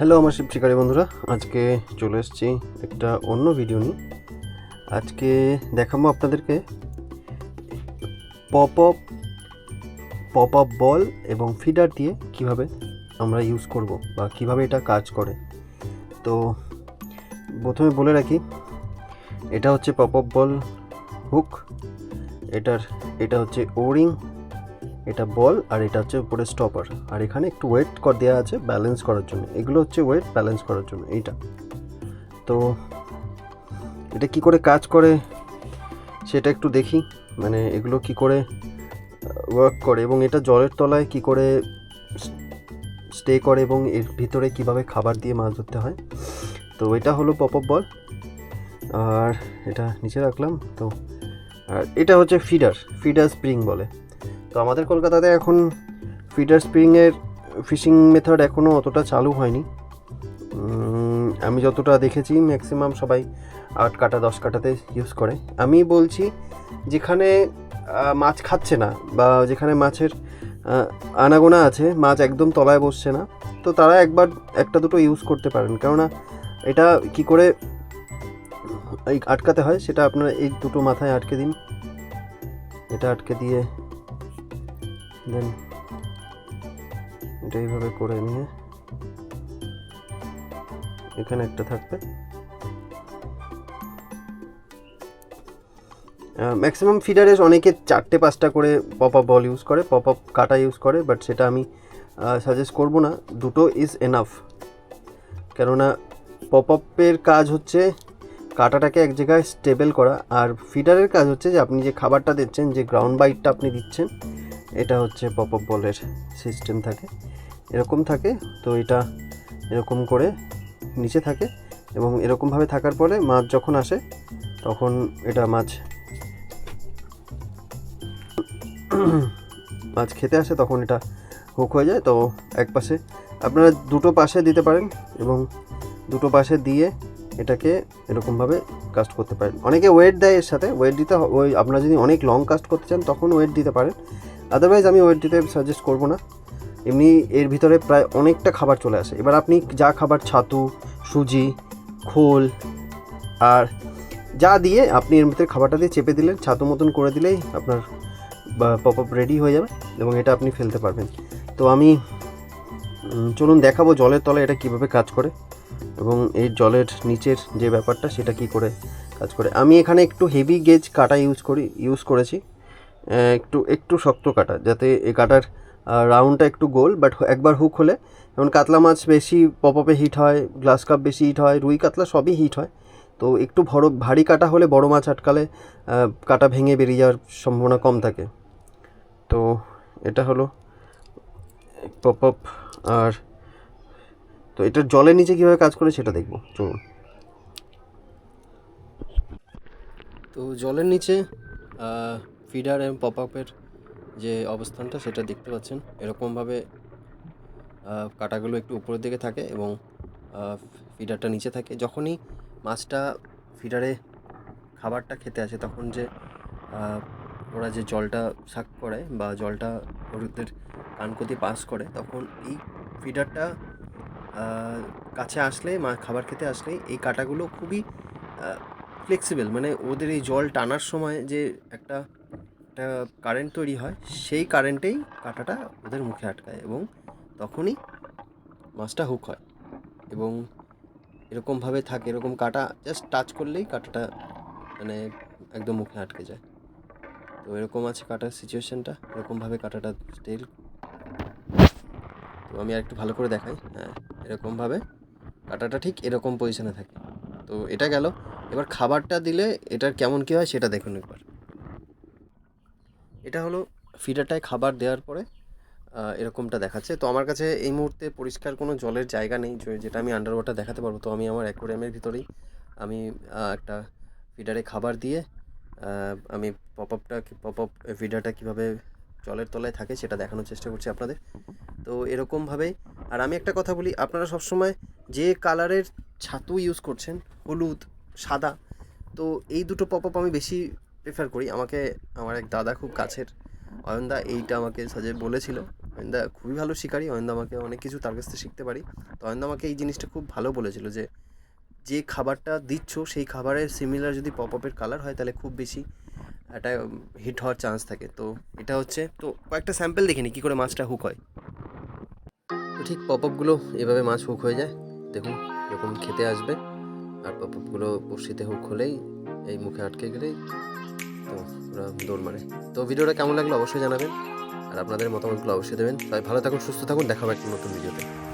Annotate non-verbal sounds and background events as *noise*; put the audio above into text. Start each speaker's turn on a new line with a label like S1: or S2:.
S1: Hello আমার শিব শিকারী বন্ধুরা। আজকে চলে এসেছি একটা অন্য ভিডিও নিয়ে। আজকে দেখাবো আপনাদেরকে pop up pop up ball এবং ফিডার দিয়ে কীভাবে আমরা ইউজ করব বা কীভাবে এটা কাজ করে। তো প্রথমে বলে রাখি, এটা হচ্ছে পপ আপ বল হুক এটার, এটা হচ্ছে ওরিং এটা বল আর এটা হচ্ছে উপরে স্টপার আর এখানে একটু ওয়েট কর দেওয়া আছে ব্যালেন্স করার জন্য। এগুলো হচ্ছে ওয়েট ব্যালেন্স করার জন্য, এইটা। তো এটা কি করে কাজ করে সেটা একটু দেখি। মানে এগুলো কি করে ওয়ার্ক করে এবং এটা জলের তলায় কি করে স্টে করে এবং এর ভিতরে কীভাবে খাবার দিয়ে মাছ ধরতে হয়। তো এটা হলো পপ আপ বল আর এটা নিচে রাখলাম। তো আর এটা হচ্ছে ফিডার ফিডার স্প্রিং বলে। তো আমাদের কলকাতাতে এখন ফিডার স্প্রিংয়ের ফিশিং মেথড এখনও অতটা চালু হয়নি। আমি যতটা দেখেছি ম্যাক্সিমাম সবাই আট কাটা, দশ কাটাতে ইউজ করে। আমি বলছি, যেখানে মাছ খাচ্ছে না বা যেখানে মাছের আনাগোনা আছে, মাছ একদম তলায় বসছে না, তো তারা একবার একটা দুটো ইউজ করতে পারেন। কেননা এটা কি করে আটকাতে হয়, সেটা আপনারা এই দুটো মাথায় আটকে দিন। এটা আটকে দিয়ে দেন এটা এইভাবে করে নিয়ে এখানে একটা থাকবে। ম্যাক্সিমাম ফিডারে অনেকে চারটে পাঁচটা করে পপ আপ বল ইউজ করে পপ আপ কাটা ইউজ করে বাট সেটা আমি সাজেস্ট করব না। দুটো ইজ এনাফ কেননা পপ আপের কাজ হচ্ছে কাটাটাকে এক জায়গায় স্টেবল করা, আর ফিডারের কাজ হচ্ছে যে আপনি যে খাবারটা দিচ্ছেন, যে গ্রাউন্ড বাইটটা আপনি দিচ্ছেন এটা হচ্ছে পপ আপ বলের সিস্টেম থাকে। এরকম থাকে, তো এটা এরকম করে নিচে থাকে এবং এরকমভাবে থাকার পরে মাছ যখন আসে, তখন এটা মাছ *coughs* মাছ খেতে আসে, তখন এটা হুক হয়ে যায়। তো এক পাশে আপনারা দুটো পাশে দিতে পারেন এবং দুটো পাশে দিয়ে এটাকে এরকমভাবে কাস্ট করতে পারেন। অনেকে ওয়েট দেয় এর সাথে। ওয়েট দিতে ওই আপনারা যদি অনেক লং কাস্ট করতে চান, তখন ওয়েট দিতে পারেন। আদারওয়াইজ আমি ওয়েট দিতে সাজেস্ট করব না। এমনি এর ভিতরে প্রায় অনেকটা খাবার চলে আসে। এবার আপনি যা খাবার, ছাতু, সুজি, খোল আর যা দিয়ে আপনি এর ভিতরে খাবারটা দিয়ে চেপে দিলেন, ছাতু মতন করে দিলেই আপনার পপ আপ রেডি হয়ে যাবে এবং এটা আপনি ফেলতে পারবেন। তো আমি চলুন দেখাবো জলের তলায় এটা কীভাবে কাজ করে এবং এই জলের নিচের যে ব্যাপারটা, সেটা কি করে কাজ করে। আমি এখানে একটু হেভি গেজ কাটা ইউজ করি ইউজ করেছি। একটু একটু শক্ত কাটা, যাতে এই কাটার রাউন্ডটা একটু গোল বাট একবার হুক হলে, যেমন কাতলা মাছ বেশি পপ পপপে হিট হয় গ্লাস কাপ বেশি হিট হয়, রুই কাতলা সবই হিট হয়। তো একটু বড় ভারী কাটা হলে বড় মাছ আটকালে কাটা ভেঙে বেরিয়ে যাওয়ার সম্ভাবনা কম থাকে। তো এটা হলো পপ আপ আর, তো এটা জলের নিচে কীভাবে কাজ করে সেটা দেখব, চলুন। তো জলের নিচে ফিডার এবং পপ আপের যে অবস্থানটা সেটা দেখতে পাচ্ছেন। এরকমভাবে কাটাগুলো একটু উপরের দিকে থাকে এবং ফিডারটা নিচে থাকে। যখনই মাছটা ফিডারে খাবারটা খেতে আসে তখন যে ওরা যে জলটা শাক করে বা জলটা ওদের কানকতি পাস করে, তখন এই ফিডারটা কাছে আসলে মা, খাবার খেতে আসলে এই কাঁটাগুলো খুবই ফ্লেক্সিবল মানে ওদের এই জল টানার সময় যে একটা একটা কারেন্ট তৈরি হয়, সেই কারেন্টেই কাঁটাটা ওদের মুখে আটকায় এবং তখনই মাছটা হুক হয় এবং এরকমভাবে থাকে, এরকম কাটা জাস্ট টাচ করলেই কাঁটাটা মানে একদম মুখে আটকে যায়। তো এরকম আছে কাটার সিচুয়েশনটা এরকমভাবে কাটাটা স্টিল তো আমি আর একটু ভালো করে দেখাই হ্যাঁ এরকমভাবে কাটাটা ঠিক এরকম পজিশনে থাকে। তো এটা গেল, এবার খাবারটা দিলে এটার কেমন কী হয় সেটা দেখুন একবার। এটা হলো ফিডারটায় খাবার দেওয়ার পরে এরকমটা দেখাচ্ছে। তো আমার কাছে এই মুহূর্তে পরিষ্কার কোনো জলের জায়গা নেই যেটা আমি আন্ডার ওয়াটার দেখাতে পারব। তো আমি আমার অ্যাকোরিয়ামের ভিতরেই আমি একটা ফিডারে খাবার দিয়ে আমি পপ আপটা পপ আপ ফিডারটা কীভাবে জলের তলায় থাকে সেটা দেখানোর চেষ্টা করছি আপনাদের। তো এরকমভাবেই আর আমি একটা কথা বলি, আপনারা সবসময় যে কালারের ছাতু ইউজ করছেন, হলুদ, সাদা, তো এই দুটো পপ আপ আমি বেশি প্রেফার করি। আমাকে, আমার এক দাদা খুব কাছের। অয়নদা এইটা আমাকে সাজে বলেছিল। অয়ন্দা খুবই ভালো শিকারী। অয়ন্দা আমাকে অনেক কিছু তার কাছ থেকে শিখতে পারি। তো অয়ন্দা আমাকে এই জিনিসটা খুব ভালো বলেছিল যে যে খাবারটা দিচ্ছ, সেই খাবারের সিমিলার যদি পপ আপের কালার হয়, তাহলে খুব বেশি একটা হিট হওয়ার চান্স থাকে। তো এটা হচ্ছে, তো কয়েকটা স্যাম্পেল দেখে নি, কী করে মাছটা হুক হয়। তো ঠিক পপ আপগুলো এভাবে মাছ হুক হয়ে যায়। দেখুন, এরকম খেতে আসবে। আর পপ আপগুলো বড়শিতে হুক হলেই এই মুখে আটকে গেলেই তো ওরা দৌড় মারে। তো ভিডিওটা কেমন লাগল অবশ্যই জানাবেন। আর আপনাদের মতামতগুলো অবশ্যই দেবেন। তাই ভালো থাকুন, সুস্থ থাকুন। দেখা হবে একটা নতুন ভিডিওতে।